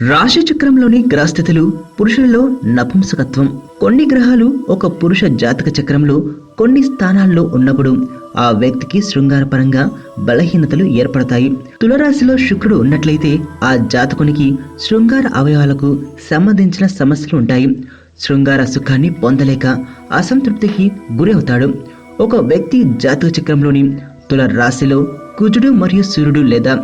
రాశి చక్రంలోని గ్రహస్థితులు పురుషులలో నపుంసకత్వం. కొన్ని గ్రహాలు ఒక పురుష జాతక చక్రంలో కొన్ని స్థానాల్లో ఉన్నప్పుడు ఆ వ్యక్తికి శృంగారపరంగా బలహీనతలు ఏర్పడతాయి. తులరాశిలో శుక్రుడు ఉన్నట్లయితే ఆ జాతకునికి శృంగార అవయవాలకు సంబంధించిన సమస్యలు ఉంటాయి. శృంగార సుఖాన్ని పొందలేక అసంతృప్తికి గురి అవుతాడు. ఒక వ్యక్తి జాతక చక్రంలోని తుల రాశిలో కుజుడు మరియు సూర్యుడు లేదా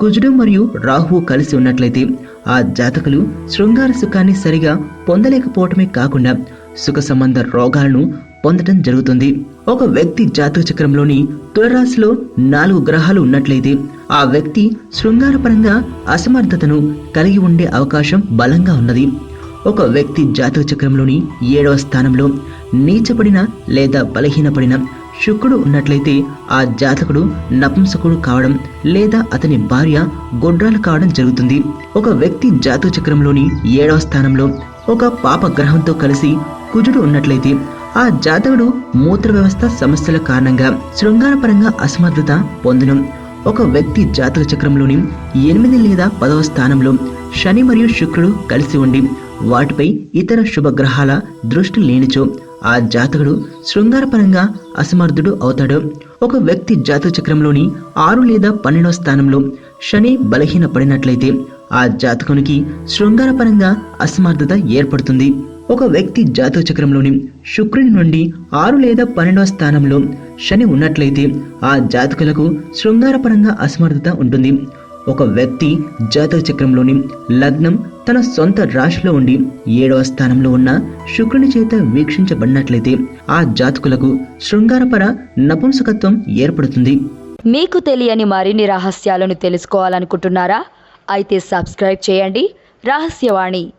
కుజుడు మరియు రాహువు కలిసి ఉన్నట్లయితే ఆ జాతకులు శృంగార సుఖాన్ని సరిగా పొందలేకపోవటమే కాకుండా సుఖ సంబంధ రోగాలను పొందడం జరుగుతుంది. ఒక వ్యక్తి జాతక చక్రంలోని తులరాశిలో నాలుగు గ్రహాలు ఉన్నట్లయితే ఆ వ్యక్తి శృంగారపరంగా అసమర్థతను కలిగి ఉండే అవకాశం బలంగా ఉన్నది. ఒక వ్యక్తి జాతక చక్రంలోని ఏడవ స్థానంలో నీచపడిన లేదా బలహీనపడిన శుక్రుడు ఉన్నట్లయితే ఆ జాతకుడు నపుంసకుడు కావడం లేదా అతని భార్య గొడ్రాలు కావడం జరుగుతుంది. ఒక వ్యక్తి జాతక చక్రంలోని ఏడవ స్థానంలో ఒక పాప గ్రహంతో కలిసి కుజుడు ఉన్నట్లయితే ఆ జాతకుడు మూత్ర వ్యవస్థ సమస్యల కారణంగా శృంగారపరంగా అసమర్థత పొందడం ఒక వ్యక్తి జాతక చక్రంలోని ఎనిమిది లేదా పదవ స్థానంలో శని మరియు శుక్రుడు కలిసి ఉండి వాటిపై ఇతర శుభగ్రహాల దృష్టి లేనిచో ఆ జాతకుడు శృంగారపరంగా అసమర్థుడు అవుతాడు. ఒక వ్యక్తి జాతక చక్రంలోని ఆరు లేదా పన్నెండవ స్థానంలో శని బలహీన పడినట్లయితే ఆ జాతకునికి శృంగారపరంగా అసమర్థత ఏర్పడుతుంది. ఒక వ్యక్తి జాతక చక్రంలోని శుక్రుని నుండి ఆరు లేదా పన్నెండవ స్థానంలో శని ఉన్నట్లయితే ఆ జాతకులకు శృంగారపరంగా అసమర్థత ఉంటుంది. ఒక వ్యక్తి జాతక చక్రంలోని లగ్నం తన సొంత రాశిలో ఉండి ఏడవ స్థానంలో ఉన్న శుక్రుని చేత వీక్షించబడినట్లయితే ఆ జాతకులకు శృంగారపర నపుంసకత్వం ఏర్పడుతుంది. మీకు తెలియని మరిన్ని రహస్యాలను తెలుసుకోవాలనుకుంటున్నారా? అయితే సబ్స్క్రైబ్ చేయండి. రహస్యవాణి.